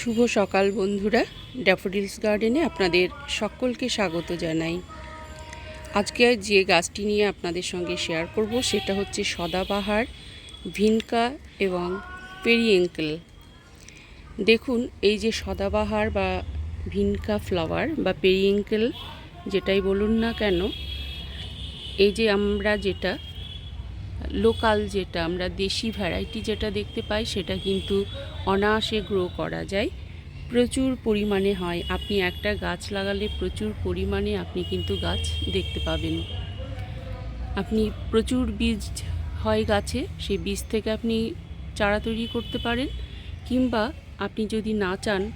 শুভ সকাল বন্ধুরা, ড্যাফোডিলস গার্ডেনে আপনাদের সকলকে স্বাগত জানাই। আজকে যে গাছটি নিয়ে আপনাদের সঙ্গে শেয়ার করব সেটা হচ্ছে সদাবাহার, ভিনকা এবং পেরিয়েঙ্কেল। দেখুন, এই যে সদাবাহার বা ভিনকা ফ্লাওয়ার বা পেরিয়েঙ্কেল, যেটাই বলুন না কেন, এই যে আমরা যেটা লোকাল যেটা আমরা দেশি ভ্যারাইটি যেটা দেখতে পাই, সেটা কিন্তু অনায়াসে গ্রো করা যায়। প্রচুর পরিমাণে হয়। আপনি একটা গাছ লাগালে প্রচুর পরিমাণে আপনি কিন্তু গাছ দেখতে পাবেন। আপনি প্রচুর বীজ হয় গাছে, সেই বীজ থেকে আপনি চারা তৈরি করতে পারেন। কিংবা আপনি যদি না চান,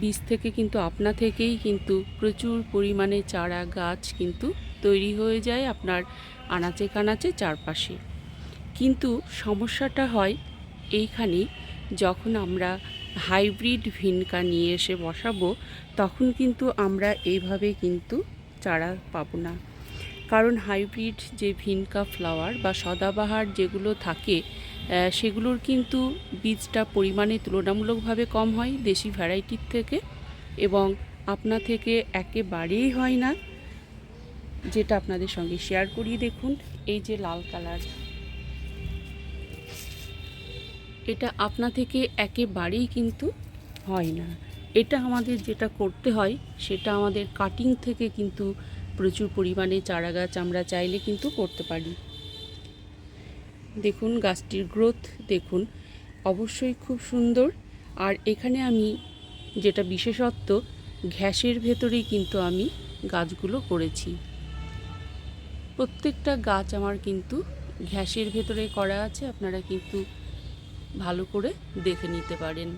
বীজ থেকে কিন্তু আপনা থেকেই কিন্তু প্রচুর পরিমাণে চারা, গাছ কিন্তু তৈরি হয়ে যায় আপনার আনাচে কানাচে চারপাশে। কিন্তু সমস্যাটা হয় এইখানে যখন আমরা হাইব্রিড ভিনকা নিয়ে এসে বসাবো, তখন কিন্তু আমরা এইভাবে কিন্তু চারা পাবো না। কারণ হাইব্রিড যে ভিনকা ফ্লাওয়ার বা সদাবাহার যেগুলো থাকে সেগুলোর কিন্তু বীজটা পরিমাণে তুলনামূলকভাবে কম হয় দেশি ভ্যারাইটির থেকে এবং আপনা থেকে একেবারেই হয় না। যেটা আপনাদের সঙ্গে শেয়ার করিয়ে দেখুন, এই যে লাল কালার এটা আপনা থেকে একেবারেই কিন্তু হয় না। এটা আমাদের যেটা করতে হয়, সেটা আমাদের কাটিং থেকে কিন্তু প্রচুর পরিমাণে চারা গাছ আমরা চাইলে কিন্তু করতে পারি। দেখুন গাছটির গ্রোথ দেখুন, অবশ্যই খুব সুন্দর। আর এখানে আমি যেটা বিশেষত্ব, ঘ্যাসের ভেতরেই কিন্তু আমি গাছগুলো করেছি। প্রত্যেকটা গাছ আমার কিন্তু ঘ্যাসের ভেতরে করা আছে, আপনারা কিন্তু ভালো করে দেখে নিতে পারেন।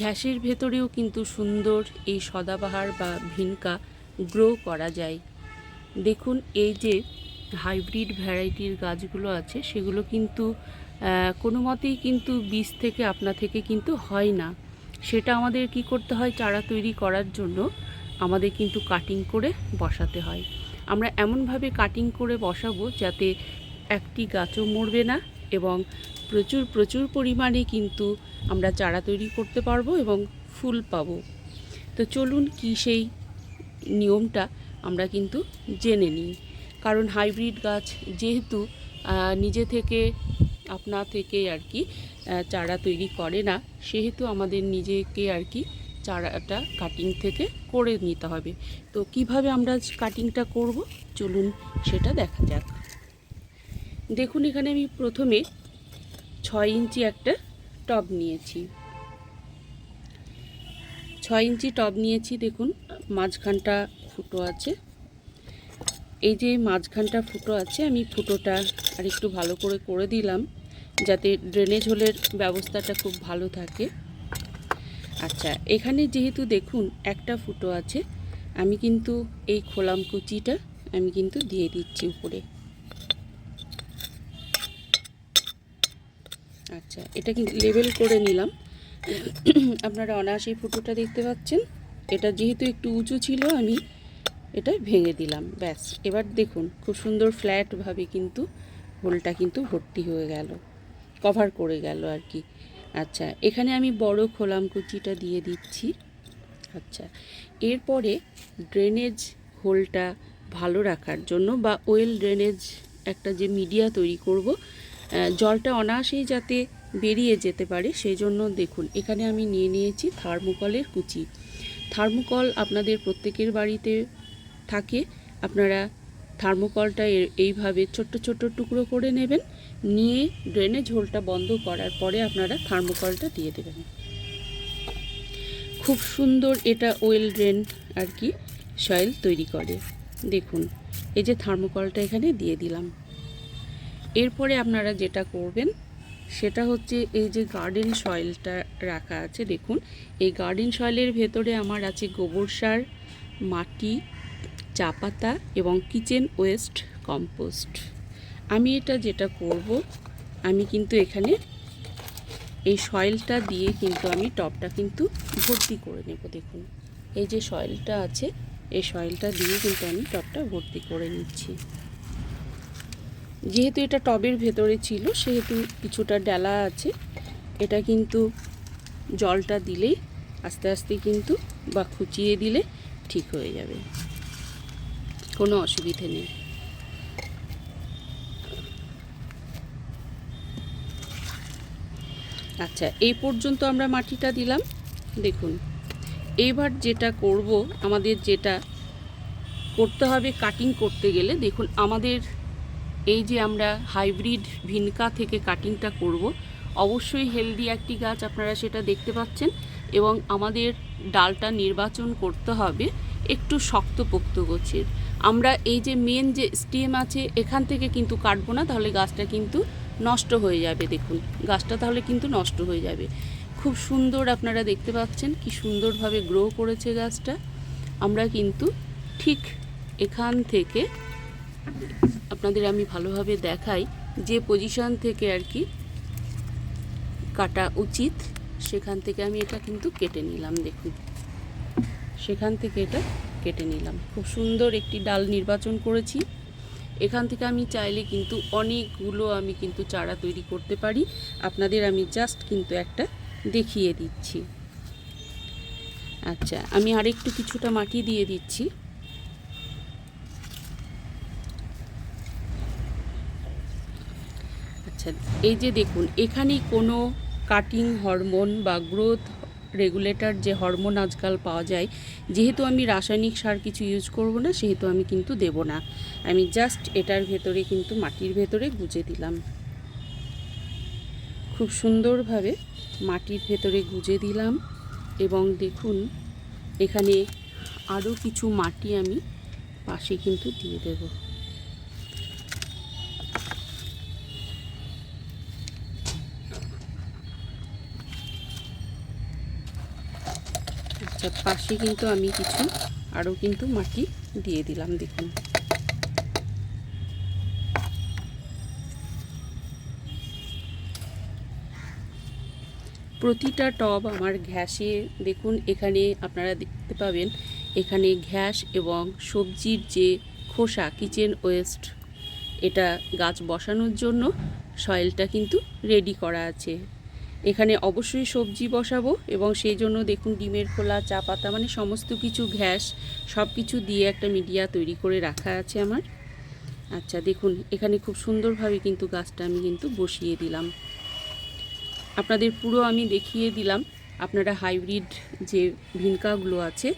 ঘ্যাসের ভেতরেও কিন্তু সুন্দর এই সদাবাহার বা ভিনকা গ্রো করা যায়। দেখুন, এই যে হাইব্রিড ভ্যারাইটির গাছগুলো আছে, সেগুলো কিন্তু কোনো মতেই কিন্তু বীজ থেকে, আপনা থেকে কিন্তু হয় না। সেটা আমাদের কি করতে হয়? চারা তৈরি করার জন্য আমাদের কিন্তু কাটিং করে বসাতে হয়। আমরা এমনভাবে কাটিং করে বসাবো যাতে একটি গাছও মরবে না এবং প্রচুর প্রচুর পরিমাণে কিন্তু আমরা চারা তৈরি করতে পারব এবং ফুল পাবো। তো চলুন কি সেই নিয়মটা আমরা কিন্তু জেনে নিই। কারণ হাইব্রিড গাছ যেহেতু নিজে থেকে, আপনা থেকে আর কি চারা তৈরি করে না, সেহেতু আমাদের নিজেকে আর কি চারাটা কাটিং থেকে করে নিতে হবে। তো কীভাবে আমরা কাটিংটা করব? চলুন সেটা দেখা যাক। দেখুন এখানে আমি প্রথমে ছয় ইঞ্চি একটা টব নিয়েছি। ছয় ইঞ্চি টব নিয়েছি, দেখুন, মাঝখানটা ফুটো আছে। এই যে মাঝখানটা ফুটো আছে, আমি ফুটোটা আর একটু ভালো করে করে দিলাম, যাতে ড্রেনেজ হোলের ব্যবস্থাটা খুব ভালো থাকে। আচ্ছা এখানে যেহেতু দেখুন একটা ফুটো আছে, আমি কিন্তু এই খোলাম কুচিটা, আমি কিন্তু দিয়ে দিচ্ছি উপরে। আচ্ছা এটা কিন্তু লেবেল করে নিলাম। আপনারা অনায়াসে ফুটোটা দেখতে পাচ্ছেন। এটা যেহেতু একটু উঁচু ছিল, আমি এটা ভেঙে দিলাম, ব্যাস। এবার দেখুন, খুব সুন্দর ফ্ল্যাটভাবে কিন্তু হোলটা কিন্তু ভর্তি হয়ে গেল কভার করে গেল আর কি। আচ্ছা এখানে আমি বড় খোলাম কুচিটা দিয়ে দিচ্ছি। আচ্ছা এরপরে ড্রেনেজ হোলটা ভালো রাখার জন্য বা ওয়েল ড্রেনেজ একটা যে মিডিয়া তৈরি করব জলটা অনায়াসেই যাতে বেরিয়ে যেতে পারে সেই জন্য দেখুন, এখানে আমি নিয়ে নিয়েছি থার্মোকলের কুচি। থার্মোকল আপনাদের প্রত্যেকের বাড়িতে থাকে, আপনারা থার্মোকলটা এইভাবে ছোট্ট ছোট্ট টুকরো করে নেবেন। নিয়ে ড্রেনেজ হোলটা বন্ধ করার পরে আপনারা থার্মোকলটা দিয়ে দেবেন। খুব সুন্দর এটা ওয়েল ড্রেন আর কি সয়েল তৈরি করে। দেখুন, এই যে থার্মোকলটা এখানে দিয়ে দিলাম। এরপরে আপনারা যেটা করবেন, সেটা হচ্ছে এই যে গার্ডেন সয়েলটা রাখা আছে, দেখুন। এই গার্ডেন সয়েলের ভেতরে আমার আছে গোবর সার, মাটি, চা পাতা এবং কিচেন ওয়েস্ট কম্পোস্ট আমি এটা যেটা করব, আমি কিন্তু এখানে এই সয়েলটা দিয়ে কিন্তু আমি টবটা কিন্তু ভর্তি করে নেব, দেখুন। এই যে সয়েলটা আছে, এই সয়েলটা দিয়ে কিন্তু আমি টবটা ভর্তি করে নিচ্ছি। যেহেতু এটা টবের ভেতরে ছিল, সেহেতু কিছুটা ডালা আছে, এটা কিন্তু জলটা দিলেই আস্তে আস্তে কিন্তু বা খুচিয়ে দিলে ঠিক হয়ে যাবে। কোনো অসুবিধে নেই। আচ্ছা এই পর্যন্ত আমরা মাটিটা দিলাম। দেখুন এইবার যেটা করব, আমাদের যেটা করতে হবে কাটিং করতে গেলে, দেখুন, আমাদের এই যে আমরা হাইব্রিড ভিনকা থেকে কাটিংটা করব, অবশ্যই হেলদি একটি গাছ আপনারা সেটা দেখতে পাচ্ছেন এবং আমাদের ডালটা নির্বাচন করতে হবে একটু শক্তপোক্ত গোছের। আমরা এই যে মেন যে স্টেম আছে, এখান থেকে কিন্তু কাটবো না, তাহলে গাছটা কিন্তু নষ্ট হয়ে যাবে, দেখুন। গাছটা তাহলে কিন্তু নষ্ট হয়ে যাবে। খুব সুন্দর আপনারা দেখতে পাচ্ছেন কি সুন্দরভাবে গ্রো করেছে গাছটা। আমরা কিন্তু ঠিক এখান থেকে আপনাদের আমি ভালোভাবে দেখাই যে পজিশন থেকে আর কি কাটা উচিত। সেখান থেকে আমি এটা কিন্তু কেটে নিলাম, দেখুন। সেখান থেকে এটা কেটে নিলাম। খুব সুন্দর একটি ডাল নির্বাচন করেছি। এখান থেকে আমি চাইলে কিন্তু অনেকগুলো আমি কিন্তু চারা তৈরি করতে পারি। আপনাদের আমি জাস্ট কিন্তু একটা দেখিয়ে দিচ্ছি। আচ্ছা আমি আরেকটু কিছুটা মাটি দিয়ে দিচ্ছি। আচ্ছা এই যে দেখুন, এখানে কোনো কাটিং হরমোন বা গ্রোথ রেগুলেটর যে হরমোন আজকাল পাওয়া যায়, যেহেতু আমি রাসায়নিক সার কিছু ইউজ করব না, সেহেতু আমি কিন্তু দেব না। আমি জাস্ট এটার ভেতরে কিন্তু মাটির ভেতরে গুজে দিলাম। খুব সুন্দরভাবে মাটির ভেতরে গুজে দিলাম এবং দেখুন, এখানে আরও কিছু মাটি আমি পাশে কিন্তু দিয়ে দেবো। আচ্ছা পাশে কিন্তু আমি কিছু, আরও কিন্তু মাটি দিয়ে দিলাম, দেখুন। প্রতিটা টব আমার ঘ্যাসে, দেখুন, এখানে আপনারা দেখতে পাবেন, এখানে ঘ্যাস এবং সবজির যে খোসা কিচেন ওয়েস্ট এটা গাছ বসানোর জন্য সয়েলটা কিন্তু রেডি করা আছে। এখানে অবশ্যই সবজি বসাবো এবং সেই জন্য দেখুন ডিমের খোলা, চা পাতা মানে সমস্ত কিছু ঘ্যাস সব কিছু দিয়ে একটা মিডিয়া তৈরি করে রাখা আছে আমার। আচ্ছা দেখুন, এখানে খুব সুন্দরভাবে কিন্তু গাছটা আমি কিন্তু বসিয়ে দিলাম। আপনাদের পুরো আমি দেখিয়ে দিলাম। আপনারা হাইব্রিড যে ভিনকাগুলো আছে,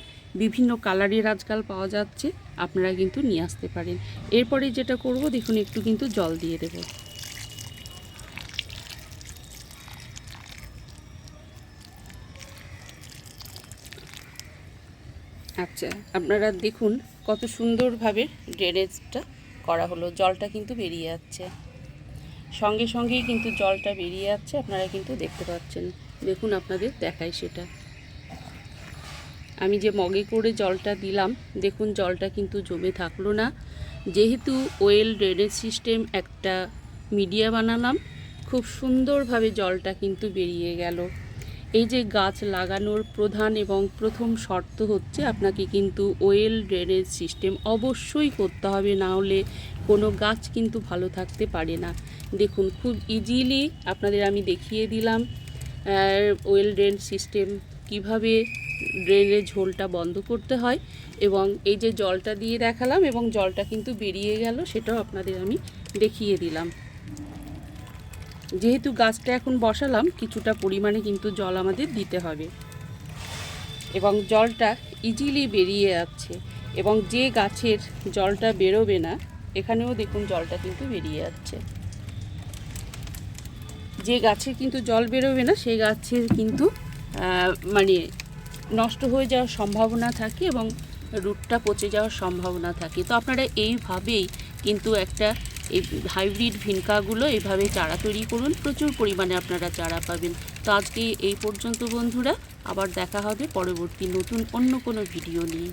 বিভিন্ন কালারের আজকাল পাওয়া যাচ্ছে, আপনারা কিন্তু নিয়ে আসতে পারেন। এরপরে যেটা করব, দেখুন, একটু কিন্তু জল দিয়ে দেবো। আচ্ছা আপনারা দেখুন কত সুন্দরভাবে ড্রেনেজটা করা হলো। জলটা কিন্তু বেরিয়ে যাচ্ছে। সঙ্গে সঙ্গেই কিন্তু জলটা বেরিয়ে যাচ্ছে, আপনারা কিন্তু দেখতে পাচ্ছেন। দেখুন আপনাদের দেখাই সেটা। আমি যে মগে করে জলটা দিলাম, দেখুন জলটা কিন্তু জমে থাকল না। যেহেতু ওয়েল ড্রেনেজ সিস্টেম একটা মিডিয়া বানালাম, খুব সুন্দরভাবে জলটা কিন্তু বেরিয়ে গেল। এই যে গাছ লাগানোর প্রধান এবং প্রথম শর্ত হচ্ছে আপনাকে কিন্তু ওয়েল ড্রেনেজ সিস্টেম অবশ্যই করতে হবে, না হলে কোনো গাছ কিন্তু ভালো থাকতে পারে না। দেখুন, খুব ইজিলি আপনাদের আমি দেখিয়ে দিলাম ওয়েল ড্রেন সিস্টেম কীভাবে ড্রেনের ঝোলটা বন্ধ করতে হয় এবং এই যে জলটা দিয়ে দেখালাম এবং জলটা কিন্তু বেরিয়ে গেল, সেটাও আপনাদের আমি দেখিয়ে দিলাম। যেহেতু গাছটা এখন বসালাম, কিছুটা পরিমাণে কিন্তু জল আমাদের দিতে হবে। এবং জলটা ইজিলি বেরিয়ে যাচ্ছে এবং যে গাছের জলটা বেরোবে না, এখানেও দেখুন জলটা কিন্তু বেরিয়ে যাচ্ছে। যে গাছে কিন্তু জল বেরোবে না, সেই গাছের কিন্তু মানে নষ্ট হয়ে যাওয়ার সম্ভাবনা থাকে এবং রুটটা পচে যাওয়ার সম্ভাবনা থাকে। তো আপনারা এইভাবেই কিন্তু একটা এই হাইব্রিড ভিনকাগুলো এভাবে চারা তৈরি করুন। প্রচুর পরিমাণে আপনারা চারা পাবেন। তো আজকে এই পর্যন্ত বন্ধুরা, আবার দেখা হবে পরবর্তী নতুন অন্য কোনো ভিডিও নিয়ে।